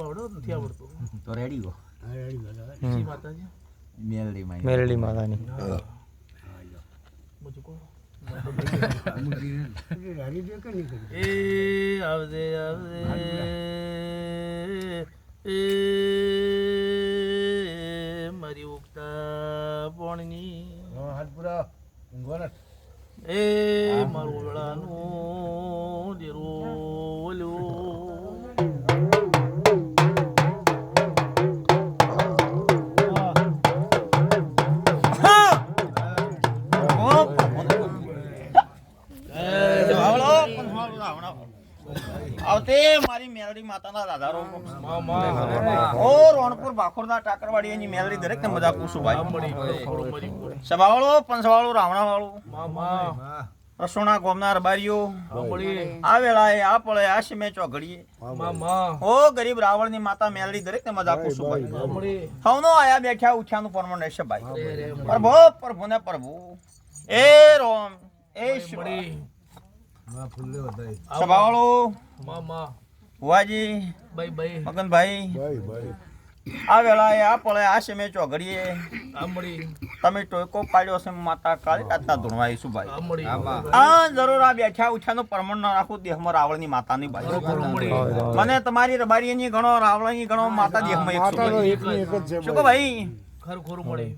આવડે નથી આવડતું. તો રેડી ગો જી માતાજી. મેલડી માતાની. મુજકો એ આવજે આવજે એ મારી ઉગતા પોણની એ મારું વેળાનું દેરું. આવતે મારી મેલડી માતાના રાધારો ઓ રોણપુર બાખોરના ટાકરવાડી એની મેલડી દરેક ને મજા પૂછું ભાઈ. સભાવાળો પંચવાળો રાવણાવાળો. રસોણા ગોમના રબારીઓ. આ વેળાએ આ પળે આ શીમે ચોઘડીએ. ઓ ગરીબ રાવણની માતા મેલડી દરેક ને મજા પૂછું ભાઈ મળી સૌનો આયા બેઠા ઉઠ્યાનું પરમણ રહેશે ભાઈ. પ્રભુ પ્રભુ ને પ્રભુ. એ રોમ એ મળી. સભાવાળો. મામા. ભુવાજી. ભાઈ ભાઈ મગનભાઈ. આ વેળાએ આ પળે આ શીમે ચોઘડીએ આ મળી તમે ટોયકો પાડ્યો છે માતા કાળી રાતના ધૂણવાઈશું ભાઈ આ આ જરૂર આ બેઠા ઉઠ્યાનું પ્રમાણ ન રાખું દેહમાં રાવળની માતાની બાજુ ખરો મળી મને તમારી રબારીની ગણો રાવણની ગણો માતા દેહમાં એક શું શું ભાઈ? ખરું ખરું મળી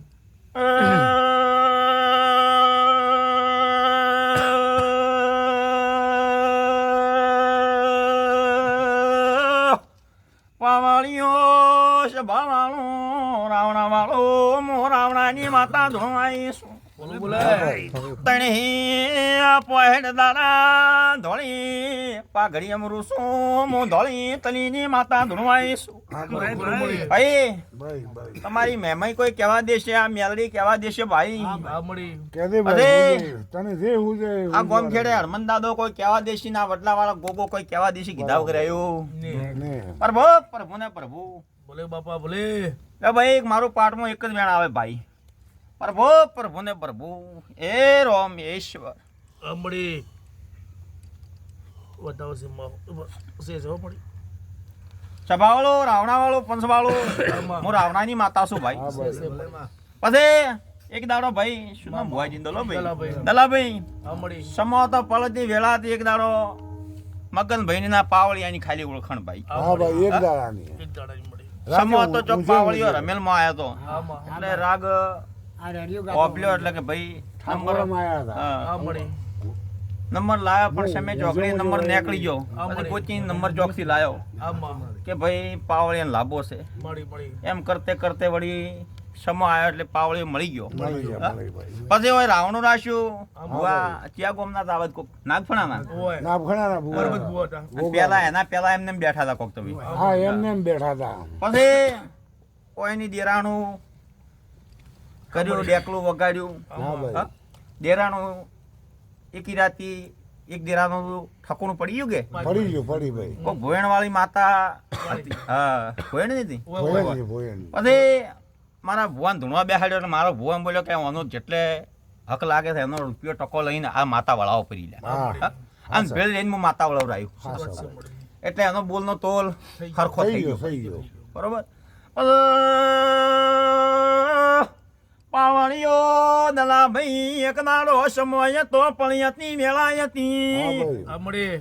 ભાઈ તમારી મહેમાઈ કોઈ કેવા દેશે આ મેલડી કેવા દેશે ભાઈ આ છે ગોમ ખેડે હરમન દાદો કોઈ કેવા દેશી ના વડલા વાળા ગોગો કોઈ કેવા દેશી કીધા વગર બોલે બાપા ભલે એ ભાઈ એક મારું પાઠમાં એક જ વેણ આવે ભાઈ. પ્રભુ પ્રભુ ને પ્રભુ. એ રોમ ઈશ્વર આ મળી બતાવો છે માં છે છે હો સભાવાળો રાવણાવાળો પંચવાળો. હું રાવણાની માતા છું ભાઈ. પછી એક દાડો ભાઈ શું નામ ભુવાજી દલોભાઈ દલાભાઈ. દલાભાઈ. આ મળી તો પળતી વેળાથી એક દાડો મગનભાઈ ના પાવળિયાની ખાલી ઓળખાણ ભાઈ. હા ભાઈ એક? દાડાની. એક દાડાની સમો તો ચોક ઊંચે પાવળિયો ઊંચે. રમેલમાં આવ્યો તો એટલે રાગ ઓપલ્યો એટલે કે ભાઈ નંબર ઠાકોરમાં આયા હતા. હા. નંબર લાવ્યો પણ સમે ચોકડી નંબર નીકળી ગયો. પછી મળી. નંબર ચોકથી લાવ્યો કે ભાઈ પાવળિયા લાભો છે. એમ કરતે કરતે વળી સમો આવ્યો એટલે પાવળીઓ મળી ગયો. પછી હવે રાવણો રાખ્યું ભુવા ચિયા ગોમના દાવત કોક? નાગફણાના ઓય ના ભણા ના બરોબર ભૂવા બુઆ હતા. અને પેલા એના પેલા એમને બેઠા હતા કોક તમે. હા એમને બેઠા હતા. પછી કોઈની દેરાણું કર્યું ડેકલું વગાડ્યું? દેરાણું એકી રાતી એક દેરાનું ઠકુણું પડી ગયું કે? પડી ગયું. પડી ભાઈ ભોયણ વાળી માતા હતી. હા ભોયણ ભોયન પછી મારા ભુવાન ધૂણવા બેહાડ્યો એટલે મારો ભુવાન બોલ્યો કે આનો જેટલે હક લાગે છે એનો રૂપિયો ટકો લઈને આ માતા વળાવો પડી લે. હા. આમ ભેળ લઈને હું માતા સર મળી એટલે એનો બોલનો તોલ ખરખો થઈ ગયો ગયો. થઈ ગયો. બરોબર? પાવણીઓ દલા ભાઈ એક નાડો સમય તો ભાઈ. આ મળી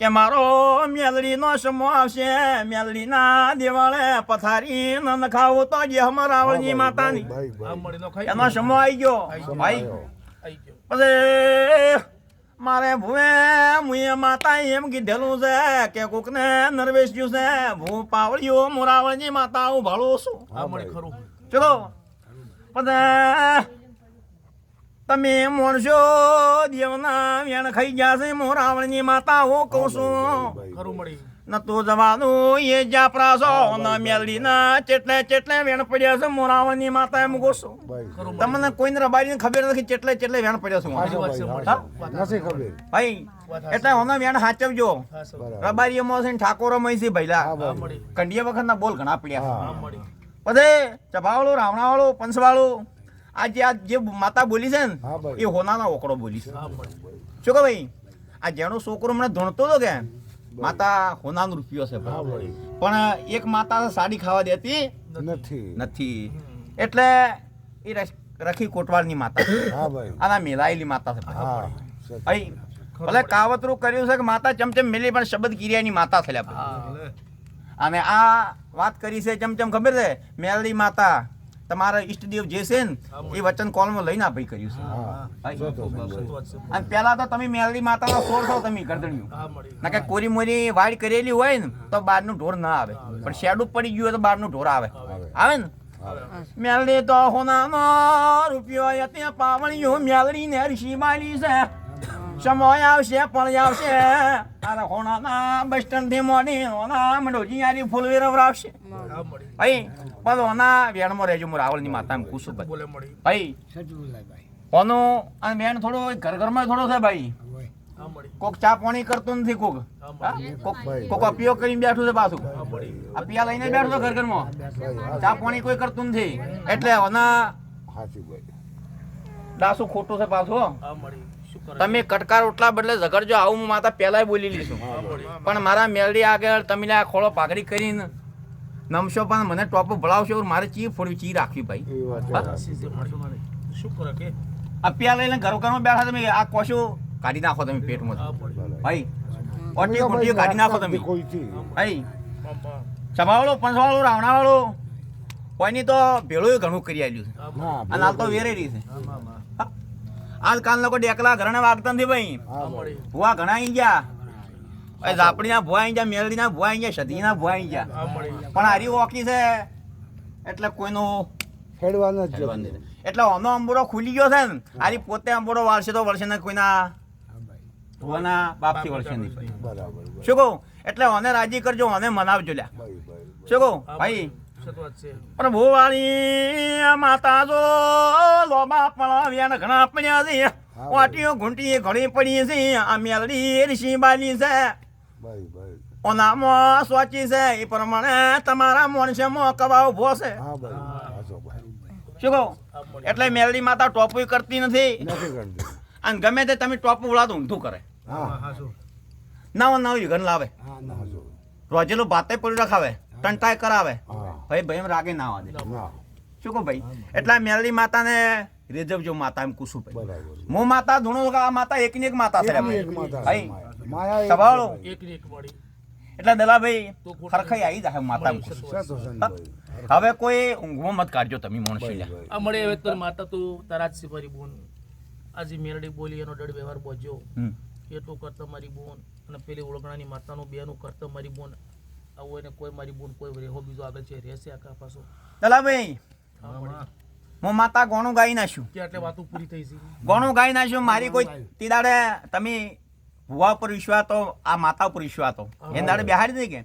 કે મારો મેલડી નો સમો આવશે મેલડીના દેવાળે પથારી ન નખાવો તો જે હમ રાવણની માતાની. એનો સમો આવી ગયો. ભાઈ. પછી મારે ભૂએ મુએ માતા એમ કીધેલું છે કે કોક ને નરવેશ ગયું છે. ભૂ પાવળીઓ મોરાવળની માતા હું ભાળું છું ચલો. પછી તમે મોણશો દેવના વેણ ખાઈ ગયા છે મોરાવળની માતા હો કહું છું ખરું મળી. નતું જવાનું એ જાપરાશો પ્રાસો ન મેલડી ના ચેટલે ચેટલે વેણ પડ્યા છે મોરાવણની માતા એમ ખરું તમને કોઈને રબારીને ખબર નથી ચેટલે ચેટલે વેણ પડ્યા છે ભાઈ એટલે ઓનો વેણ સાચવજો. રબારી એમાં છે ને ઠાકોરોમાં છે ભૈલા ભાઈ મળી. વખતના બોલ ઘણા પડ્યા આ હા. મળી. પછી ચભાવાળો રાવણાવાળો પંચવાળો. આ જે આ જે માતા બોલી છે ને એ હોનાનો ઓકડો બોલી છે. શું કે ભાઈ? આ જેનો છોકરો મને ધણતો હતો કે માતા હોનાનો રૂપિયો છે પણ એક માતા સાડી ખાવા દેતી નથી. નથી. એટલે એ રસ- રખી કોટવાળની માતા છે. હા ભાઈ. આના મેલાયેલી માતા છે ભાઈ. ભલે કાવતરું કર્યું છે કે માતા ચમચમ મેલી પણ શબ્દ કિરિયાની માતા થયેલા ભાઈ. અને આ વાત કરી છે ચમચમ ખબર છે? મેલડી માતા. તમારા ઈષ્ટદેવ જે છે ને એ વચન કોલમાં લઈને આ ભાઈ કર્યું છે. અને પેલા તો તમે મેલડી માતાના સોર છો તમે ગરદણ્યું. ના કે કોરી મોરી વાડ કરેલી હોય ને તો બહારનું ઢોર ના આવે. પણ શેડું પડી ગયું હોય તો બહારનું ઢોર આવે. આવે. ને? મેલડી તો હોનાનો રૂપિયો યતે પાવણીઓ મેલડી ને ઋષિ માલી છે. સમય આવશે પણ આવશે. અરે હોનાના બસ સ્ટેન્ડથી મોડી હોના મંડોજી યારી ફૂલવેર આવશે અહીં પણ ઓના વેણમાં રહેજો હું રાવળની માતા એમ કુશું ભાઈ બોલે મળી ભાઈ ઓનો અને બેન થોડો ઘર ઘરમાં થોડો છે ભાઈ. કોક ચા પાણી કરતું નથી કોક. કોક કોક અપીઓ કરીને બેઠું છે પાછું. આ પિયા અપિયા લઈને બેઠો છે ઘર ઘરમાં. ચા પાણી કોઈ કરતું નથી. એટલે ઓના દાસુ ખોટું છે પાછું હા. મળી શું કરે? તમે કટકા રોટલા બદલે ઝઘડજો આવું હું માતા પહેલાય બોલી લઈશું. પણ મારા મેલડી આગળ તમે આ ખોળો પાઘડી કરીને નમશો પણ મને ટોપ ભળાવશો મારે ચી ફોડવી ચી રાખવી ભાઈ? આ શું કરે કે? લઈને ઘરો ઘરમાં બેઠા તમે આ કોશો કાઢી નાખો તમે પેટમાં. ભાઈ ઓટી કુટી કાઢી નાખો તમે. ભાઈ સભાવાળો પંચવાળો રાવણાવાળો કોઈની તો ભેળું ઘણું કરી આવ્યું છે. અને હાલ તો વેરેલી છે. હા મા મા આજકાલ લોકો ડેકલા ઘરને વાગતા નથી ભાઈ. હા હા ભાઈ મળી. ભુવા ઘણા આવી ગયા. ભાઈ ઝાપડીના આઈ ગયા મેલડીના ભુવા આઈ ગયા સધીના ભુવા આઈ ગયા. પણ હારી ઓકી છે એટલે કોઈનું જ હેડવાનું. નથી. એટલે ઓનો અંબોડો ખુલી ગયો છે ને હારી પોતે અંબોડો વાળશે તો વળશે ને કોઈના ભુવાના બાપથી વળશે નહીં. બરાબર શું કહું? એટલે ઓને રાજી કરજો ઓને મનાવજો લ્યા. શું કહું? ભાઈ. મળી સત વાત છે. પ્રભુ વાળી માતા જો લોબા પણ વ્યાન ઘણા પડ્યા છે. વાટીઓ ઘૂંટી ઘણી પડી છે. આ મેલડી ઋષિ બાલી છે. ઓનામાં સ્વાચી છે એ પ્રમાણે તમારા મોનસેમાં કબાવ ઊભો છે. સાચો શું કહું? એટલે મેલડી માતા ટોપુય કરતી નથી. નથી કરતી. અને ગમે તે તમે ટોપુ ઉડાતો ઊંધું કરે. નવ નવ વિઘન લાવે. સાચું. રોજેલું ભાતે પડી રખાવે ટંટાય કરાવે. ભાઈ ભાઈ એમ રાગે ના આવે શું કહું ભાઈ? એટલે મેલડી માતાને રેજવજો માતા એમ કુશું ભાઈ બરાબર. હું માતા ધૂણું આ માતા એકની એક માતા છે ભાઈ. માયા. સવાળો. એક ને એક એટલે દલાભાઈ ખરખાઈ આવી જાય માતા. હવે કોઈ ઊંઘમાં મત કાઢજો તમે મોણસી આ મળે હવે તો માતા તું તારા જ સિપારી બોન. આજે મેરડી બોલી એનો ડડ વ્યવહાર બોજો એટલું કરતા મારી બોન. અને પેલી ઓળગણાની માતાનું બેનું કરતા મારી બોન. આવું એને કોઈ મારી બોન કોઈ રેહો બીજો આગળ છે રહેશે આખા પાછો. દલાભાઈ હા માતા ગોણું ગાઈ નાખ્યું. કે આટલે વાતો પૂરી થઈ છે. ગોણું ગાઈ નાખ્યું મારી કોઈ તીદાડે તમે ભુવા ઉપર વિશ્વાસ તો આ માતા ઉપર વિશ્વાસ તો એ દાડે બેહાડી દઈ કે?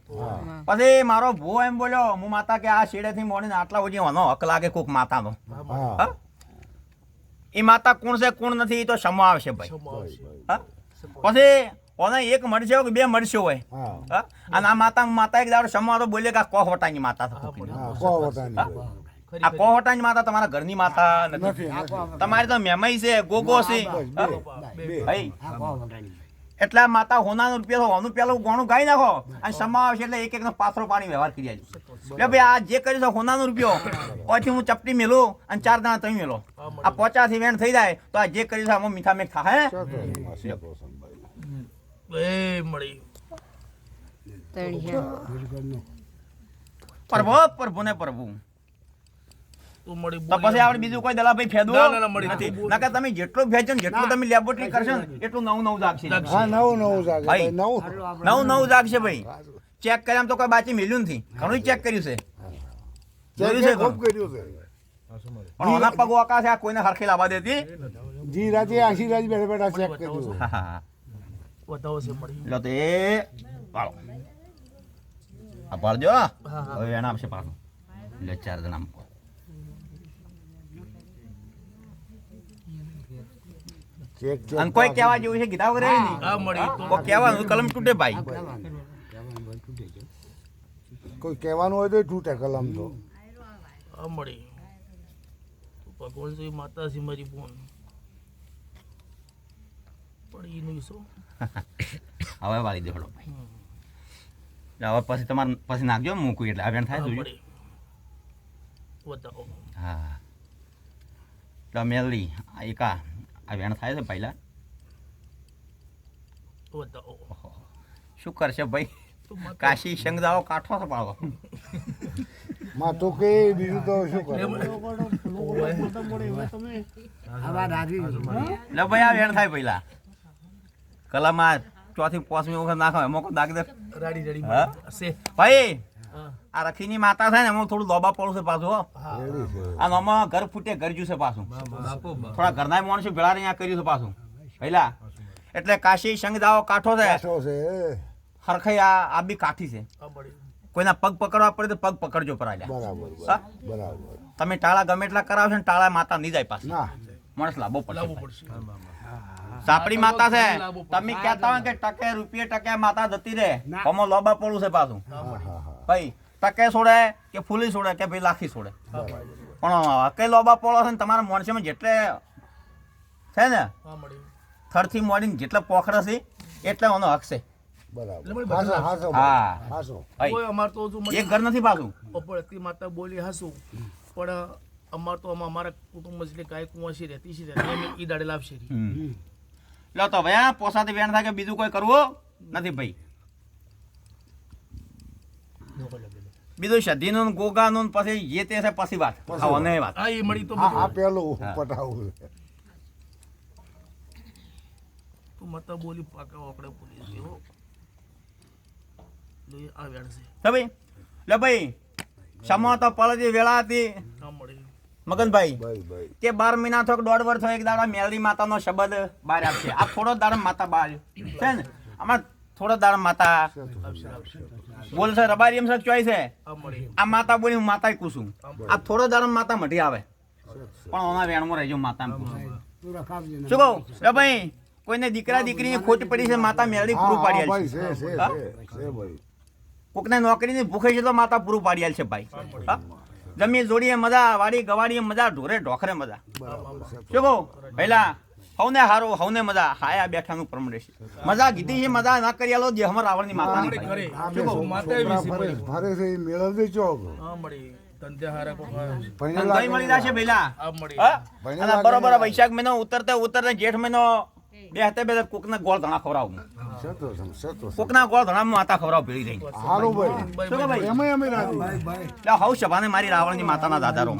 પછી મારો ભુવો એમ બોલ્યો હું માતા કે આ શેડેથી મોડીને આટલા સુધી વાનો હક લાગે કોક માતાનો એ માતા કોણ છે કોણ નથી એ તો સમો આવશે ભાઈ. પછી ઓને એક મળશે કે બે મળશે હોય? અને આ માતા માતા એક દાડો સમો તો બોલે કે આ કોહવટાની માતા છે કોકની. હા કો વટાની. ભાઈ. ખરી આ કોહવટાની માતા તમારા ઘરની માતા નથી તમારી તો મેમઈ છે ગોગો છે. ભાઈ. એટલે આ માતા હોનાનો પેલો તો હોનું પેલું ગોણું ગાઈ નાખો અને સમા આવશે એટલે એક એકનો પાથરો પાણી વ્યવહાર કરી આલજો એટલે ભાઈ આ જે કર્યું છે હોનાનો રૂપિયો પછી હું ચપટી મેલું અને ચાર દાણા તમે મેલો. આ પોચાથી વેણ થઈ જાય તો આ જે કર્યું છે આમાં મીઠા સત હસનભાઈ. એ મળી. પ્રભુ પ્રભુ ને પ્રભુ. પછી આપણે બીજું કોઈ દલાભાઈ ફેદવો ના, ના, ના, મળી. નથી. નકર તમે જેટલું ફેંચો ને જેટલું તમે લેબોરેટરી કરશો ને એટલું નવું નવું જાગશે. જાગશે. નવું નવું જાગે ભાઈ. ભાઈ નવું. નવું નવું જાગશે ભાઈ. ચેક કર્યા તો કોઈ બાચી મેલ્યું નથી. ઘણું ચેક કર્યું છે. જોયું છે ખૂબ કર્યું છે. પણ ઓના પગ વાંકા છે આ કોઈને હરખી લાવવા દેતી? જી આશી બેઠા બેઠા ચેક કર્યું હા, હા, હા. છે મળી. લો તો. એ આ પાડજો હા, હા. હવે એના આપશે પાછું. લે ચાર જણા આમ. ચેક ચેક અને કોઈ કહેવા જેવું છે? ગીતા વગેરે નહીં? કહેવાનું કલમ તૂટે ભાઈ. કોઈ કહેવાનું હોય તો તૂટે કલમ તો. મળી. ભગવાન છે માતા છે મારી બોન. પણ એનું શું? હવે વાળી દેવડો ભાઈ. હવે પછી તમારે પછી નાખજો મૂકું એટલે. આ થાય મળી. બતાવો. હા. આ એકા આ વેણ થાય છે પહેલા. શું કરશે ભાઈ? કાશી શંગદાઓ કાઠો તો પાડો. માં તો કે બીજું તો શું કરે? લે ભાઈ આ વેણ થાય પહેલા. કલામાં ચોથી પાંચમી વખત નાખો એમાં કોઈ દાગ દે રાડી રાડી હા? ભાઈ હા. આ રખીની માતા થાય ને એમાં થોડું લોબા પડું છે પાછું રેડી આમાં ઘર ફૂટે ઘર જ્યું છે પાછું. થોડા ઘરના માણસો ભેળા અહીંયા કર્યું છે પાછું. પહેલા એટલે કાશી શંગદાઓ કાઠો છે. હરખાઈ આ આ બી કાઠી છે. કોઈના પગ પકડવા પડે તો પગ પકડજો પરાજા બરાબર બરાબર. તમે ટાળા ગમે એટલા કરાવશો ને ટાળા માતા નહીં જાય પાછી. માણસ લાંબો પડશે સાપડી માતા છે. તમે કહેતા હોય કે ટકે રૂપિયે ટકે માતા જતી રહે. કમો લોબા પડું છે પાછું. ભાઈ ટકે છોડે કે ફૂલી છોડે કે ભાઈ લાખી છોડે. પણ કઈ લોબા પડો છે ને તમારા માણસમાં જેટલે છે ને થરથી મોડીને જેટલા પોખરા છે એટલે એનો હક છે. એક ઘર નથી પાછું. પડતી માતા બોલી હાસું. પણ અમાર તો અમારા કુટુંબ એટલે ગાય કુંવાસી રહેતી છે ઈ દાડે લાવશે હમ. લો તો ભાઈ પોસાથી વેણ થાય કે બીજું કોઈ કરવું નથી ભાઈ. બીજું સધીનું ને ગોગાનું ને પછી જે તે છે પછી વાત. આવો વાત. હા એ મળી તો આ પેલું પટાવું. છે તો બોલી પાકા આપણે પોલીસ તો ભાઈ લે ભાઈ સમો તો પલજી વેળા હતી. મગનભાઈ ભાઈ ભાઈ બાર મહિના થોક દોઢ વર્ષ એક દાડા મેલડી માતાનો શબ્દ બહાર આપશે. આ થોડો દાડા માતા બહાર છે ને? આમાં થોડો દાડા માતા બોલ સર રબારી એમ સર ચોઈસ છે? આ માતા બોલી હું માતા કુસું આ થોડો દાડા માતા મટી આવે. પણ ઓના વેણમાં રહેજો માતા શું કહું? લે ભાઈ કોઈને દીકરા દીકરીની ખોટ પડી છે માતા મેળવી પૂરું પાડી કોકને નોકરીની ભૂખે છે તો માતા પૂરું પાડી છે ભાઈ? જમીન જોડીએ મજા વાડી ગવાડીએ મજા ઢોરે ઢોખરે મજા. શું કહું? પહેલા હવને હારો હવને મજા. હાયા બેઠાનું પ્રમણેશ મજા કીધી છે મજા ના કરી આલો જે હમર રાવણની માતાની આપણે ભાઈ. ઘરે. આ શું કહું, માતા એવી છે ફરે મળી. છે એ મેળવતી ચોક. હા મળી. કોક બરોબર વૈશાખ મહિનો ઉતરતે ઉતરતે જેઠ મહિનો બે હાથે બે કોકના ગોળ ધણા ખવડાવું. સતો ગોળ ધણા માતા ખવડાવ ભેળી રહી હવ સભાને મારી રાવણની માતાના દાદા રોમ